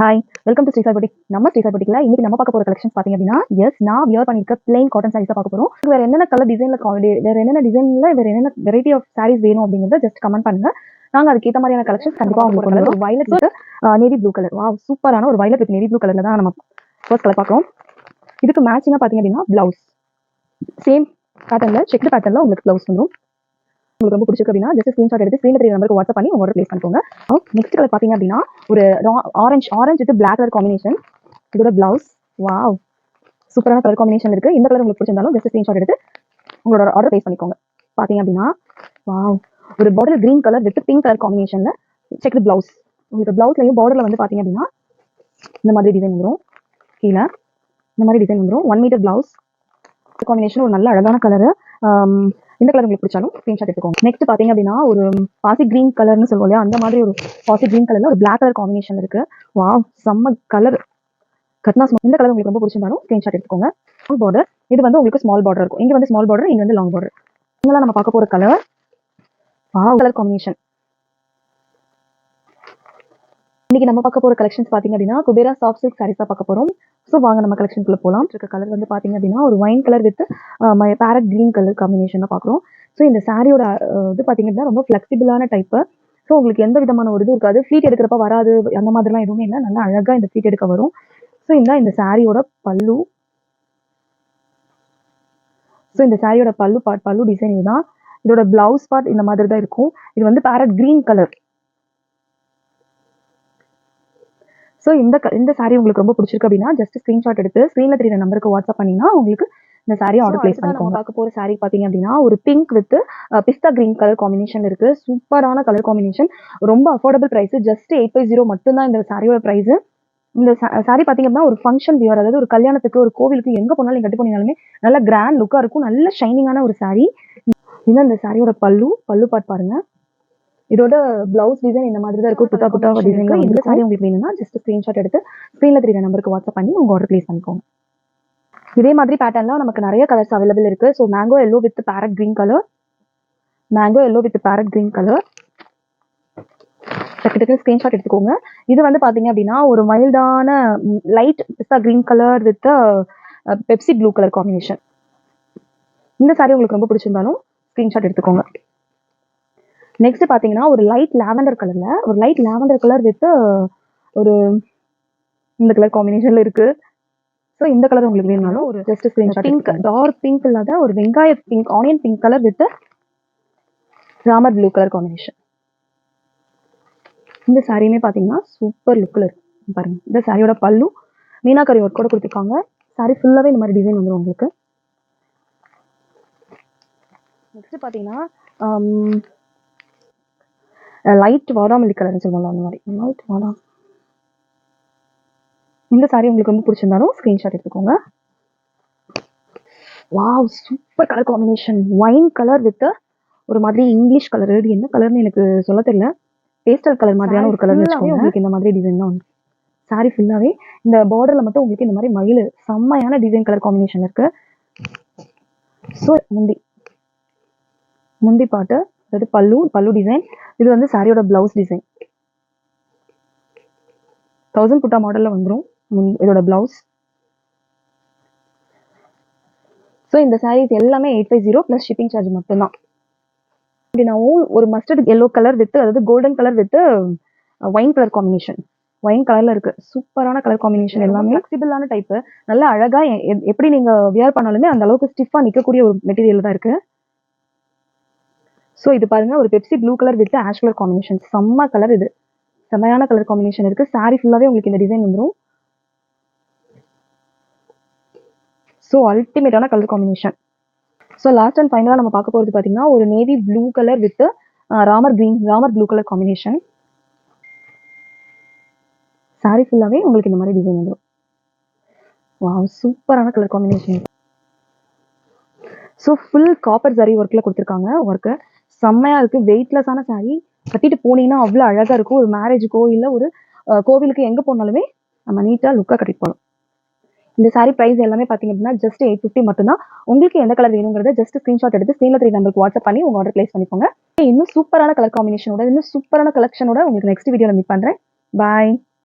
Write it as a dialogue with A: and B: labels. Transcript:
A: Hi welcome to Srisar boutique நம்ம ஸ்ரீசார் பொட்டிக்ல இன்னைக்கு நம்ம பார்க்க போற கலெக்ஷன்ஸ் பாத்தீங்க அப்படின்னா எஸ் நான் வியர் பண்ணிருக்க பிளைன் காட்டன் சாரீஸ் பார்க்க போறோம். வேற என்னென்ன கலர் டிசைன்ல வேற என்னென்ன டிசைன்ல வேற என்னென்ன வெரைட்டி ஆஃப் சாரீஸ் வேணும் அப்படிங்கறத ஜஸ்ட் கமெண்ட் பண்ணுங்க. நாங்க அதுக்கேற்ற மாதிரியான கலெக்ஷன்ஸ் கண்டிப்பா உங்களுக்கு கொண்டு வரோம். Violet with navy blue colour வா சூப்பரான ஒரு வயலட் வித் நேவி ப்ளூ கலர்ல தான் நம்ம ஃபர்ஸ்ட் கலர் பார்க்குறோம். இதுக்கு மேட்சிங்கா பாத்தீங்க அப்படின்னா பிளவுஸ் சேம் பேட்டர்ல செக் பேட்டர்ல உங்களுக்கு பிளவுஸ் வந்துடும் உங்களுக்கு ரொம்ப பிடிச்சிருக்கு அப்படின்னா ஜஸ்ட் ஸ்க்ரீன்ஷாட் எடுத்து ஸ்க்ரீன் தெரிய நம்பருக்கு வாட்ஸ்அப் பண்ணி உங்க ஆர்டர் பிளேஸ் பண்ணிக்கோங்க. நெக்ஸ்ட் கலர் பாத்தீங்க அப்படின்னா ஒரு orange orange with black colour combination இதோட பிளவுஸ் வாவ் சூப்பரான கலர் காம்பினேஷன் இருக்கு. இந்த கலர் உங்களுக்கு பிடிச்சிருந்தாலும் ஜஸ்ட் ஸ்க்ரீன்ஷாட் எடுத்து உங்களோட ஆர்டர் பிளேஸ் பண்ணிக்கோங்க. பாத்தீங்க அப்படின்னா வாவ் ஒரு bottle green colour with pink colour காம்பினேஷன்ல செக் பிளவுஸ் உங்களுக்கு பிளவுஸ்லயும் பார்டர்ல வந்து பாத்தீங்க அப்படின்னா இந்த மாதிரி டிசைன் வந்துடும் கீழே இந்த மாதிரி டிசைன் வந்துடும் ஒன் மீட்டர் பிளவுஸ் காம்பினேஷன் ஒரு நல்ல அழகான கலரு இந்த கலர் உங்களுக்கு பிடிச்சாலும் ஸ்கிரீன்ஷாட் எடுத்துக்கோங்க. நெக்ஸ்ட் பாத்தீங்க அப்படின்னா ஒரு பாசி கிரீன் கலர்னு சொல்லுவோம் இல்லையா? அந்த மாதிரி ஒரு பாசி கிரீன் கலர்ல ஒரு பிளாக் கலர் காம்பினேஷன் இருக்கு. வா செம்ம கலர் கட்னாஸ் இந்த கலர் உங்களுக்கு ரொம்ப பிடிச்சிருந்தாலும் ஸ்கிரீன்ஷாட் எடுத்துக்கோங்க. ஸ்மால் பார்டர் இது வந்து உங்களுக்கு ஸ்மால் பார்டர் இருக்கும். இங்க வந்து ஸ்மால் பார்டர் இங்க வந்து லாங் பார்டர் இங்கெல்லாம் நம்ம பார்க்க போற கலர் வா கலர் காம்பினேஷன் இன்னைக்கு நம்ம பார்க்க போற கலெக்ஷன்ஸ் பாத்தீங்க அப்படின்னா குபேரா சாஃப்ட் சில்க் சாரீஸா பார்க்க போறோம். ஸோ வாங்க நம்ம கலெக்ஷனுக்குள்ள போகலாம் இருக்க கலர் வந்து பாத்தீங்க அப்படின்னா ஒரு wine colour with parrot green colour combination பாக்குறோம் ஸோ இந்த சாரியோட இது பாத்தீங்க அப்படின்னா ரொம்ப ஃபிளெக்சிபிளான டைப் ஸோ உங்களுக்கு எந்த விதமான ஒரு இது இருக்காது. ஃப்ளீட் எடுக்கிறப்ப வராது அந்த மாதிரிலாம் எதுவுமே இல்லை. நல்லா அழகா இந்த ஃப்ளீட் எடுக்க வரும். ஸோ இந்த இந்த சாரியோட பல்லு. ஸோ இந்த சாரியோட பல்லு பார்ட் பல்லு டிசைன் இதுதான். இதோட பிளவுஸ் பார்ட் இந்த மாதிரி தான் இருக்கும். இது வந்து பேரட் கிரீன் கலர் ஸோ இந்த இந்த சாரி உங்களுக்கு ரொம்ப பிடிச்சிருக்கு அப்படின்னா ஜஸ்ட் ஸ்கிரீன்ஷாட் எடுத்து ஸ்க்ரீன்ல தெரியுற நம்பருக்கு வாட்ஸ்அப் பண்ணிங்கன்னா உங்களுக்கு இந்த சாரி ஆர்டர் பிளேஸ் பண்ணிக்கோங்க. பார்க்க போற சாரி பாத்தீங்க அப்படின்னா ஒரு pink with pista green colour combination இருக்கு. சூப்பரான கலர் காம்பினேஷன் ரொம்ப affordable price just eight five zero மட்டும்தான் இந்த சாரியோட பிரைஸ் இந்த சாரி பாத்தீங்க அப்படின்னா ஒரு ஃபங்க்ஷன் வியர் அதாவது ஒரு கல்யாணத்துக்கு ஒரு கோவிலுக்கு எங்க போனாலும் கட்டு போனீங்கனாலுமே நல்ல கிராண்ட் லுக்கா இருக்கும். நல்ல ஷைனிங்கான ஒரு சாரி இதுதான் இந்த சாரியோட பல்லு பல்லு பார்ட் பாருங்க. இதோட பிளவுஸ் டிசைன் இந்த மாதிரி தான் இருக்கும் புட்டா புட்டா டிசைன் இந்த சாரி உங்களுக்கு வேணும்னா ஜஸ்ட் ஸ்கிரீன்ஷாட் எடுத்து ஸ்க்ரீன்ல தெரியுற நம்பருக்கு வாட்ஸ்அப் பண்ணி உங்க ஆர்டர் பிளேஸ் பண்ணிக்கோங்க. இதே மாதிரி பேட்டர்ன்ல நமக்கு நிறைய கலர்ஸ் அவைலபிள் இருக்கு. So mango yellow with parrot green colour mango yellow with parrot green colour டக்கு டக்கு ஸ்கிரீன்ஷாட் எடுத்துக்கோங்க. இது வந்து பாத்தீங்க அப்படின்னா ஒரு மைல்டான light pista green colour with Pepsi blue colour combination இந்த சாரி உங்களுக்கு ரொம்ப பிடிச்சிருந்தாலும் ஸ்கிரீன்ஷாட் எடுத்துக்கோங்க. நெக்ஸ்ட் பாத்தீங்கன்னா ஒரு லைட் லாவெண்டர் கலர்ல ஒரு லைட் லாவெண்டர் கலர் வித் ஒரு இந்த கலர் காம்பினேஷன்ல இருக்கு. ஸோ இந்த கலர் உங்களுக்கு வேணும்னாலும் ஒரு just screenshot pink dark pink இல்லாத ஒரு வெங்காய pink onion pink colour with Ramar blue colour combination இந்த சாரியுமே பாத்தீங்கன்னா சூப்பர் லுக்கில் இருக்கு. பாருங்க. இந்த சாரியோட பல்லு மீனாக்கரி ஒர்க் கூட கொடுத்துருக்காங்க. சாரி ஃபுல்லாவே இந்த மாதிரி டிசைன் வந்துடும் உங்களுக்கு. நெக்ஸ்ட் பாத்தீங்கன்னா லைட் வாடாமல்லி கலர்னு சொல்லுவாங்க அந்த மாதிரி. லைட் வாடா. இந்த சாரி உங்களுக்கு ரொம்ப பிடிச்சிருந்தாலும் ஸ்கிரீன்ஷாட் எடுத்துக்கோங்க. Wow super colour combination wine colour with ஒரு மாதிரி இங்கிலீஷ் கலர் இது என்ன கலர்னு எனக்கு சொல்ல தெரியல. பேஸ்டல் கலர் மாதிரியான ஒரு கலர் வச்சுக்கோங்க. உங்களுக்கு இந்த மாதிரி டிசைன் தான் சாரி ஃபுல்லாவே இந்த பார்டர்ல மட்டும் உங்களுக்கு இந்த மாதிரி மயில் செம்மையான டிசைன் கலர் காம்பினேஷன் இருக்கு. ஸோ முந்தி முந்தி பாட்டு. அதாவது பல்லு பல்லு டிசைன் இது வந்து சாரியோட பிளவுஸ் டிசைன் தௌசண்ட் புட்டா மாடல்ல வந்துரும். முன்- இதோட பிளவுஸ் ஸோ இந்த சாரீஸ் எல்லாமே eight five zero plus shipping charge மட்டும்தான். அப்படின்னாவும் ஒரு மஸ்டர்ட் எல்லோ கலர் வித் அதாவது golden colour with wine colour combination wine கலர்ல இருக்கு. சூப்பரான கலர் காம்பினேஷன் எல்லாமே. ஃபிளெக்சிபிளான டைப் நல்ல அழகா எ- எ- எப்படி நீங்க வியர் பண்ணாலுமே அந்த அளவுக்கு ஸ்டிஃபா நிக்கக்கூடிய ஒரு மெட்டீரியல் தான் இருக்கு. ஸோ இது பாருங்க ஒரு Pepsi blue colour with ash colour combination செம்ம கலர் இது. செம்மையான கலர் காம்பினேஷன் இருக்கு. சாரி ஃபுல்லாகவே உங்களுக்கு இந்த டிசைன் வந்துடும் so அல்டிமேட்டான colour combination so last and ஃபைனலாக நம்ம பார்க்க போகிறது பார்த்தீங்கன்னா ஒரு navy blue colour with Ramar green Ramar blue colour combination sari ஃபுல்லாகவே உங்களுக்கு இந்த மாதிரி டிசைன் வந்துடும் வாவ் சூப்பரான colour combination so full copper sari ஒர்க்கில் கொடுத்துருக்காங்க ஒர்க்கு செம்மையாக இருக்குது வெயிட்லெஸ்ஸான சாரீ கட்டிட்டு போனீங்கன்னா அவ்வளோ அழகாக இருக்கும். ஒரு மேரேஜுக்கோ இல்லை ஒரு கோவிலுக்கு எங்கே போனாலுமே நம்ம நீட்டாக லுக்காக கட்டிட்டு போகலாம் இந்த சாரி ப்ரைஸ் எல்லாமே பார்த்தீங்க அப்படின்னா ஜஸ்ட் எயிட் ஃபிஃப்டி மட்டும்தான். உங்களுக்கு எந்த கலர் வேணுங்கிறத ஜஸ்ட் ஸ்க்ரீன்ஷாட் எடுத்து ஸ்க்ரீனில் த்ரீ நம்பருக்கு வாட்ஸ்அப் பண்ணி உங்க ஆர்டர் பிளேஸ் பண்ணிக்கோங்க. இன்னும் சூப்பரான கலர் காம்பினேஷனோட இன்னும் சூப்பரான கலெக்ஷனோட உங்களுக்கு நெக்ஸ்ட் வீடியோவில் மீட் பண்ணுறேன் பாய்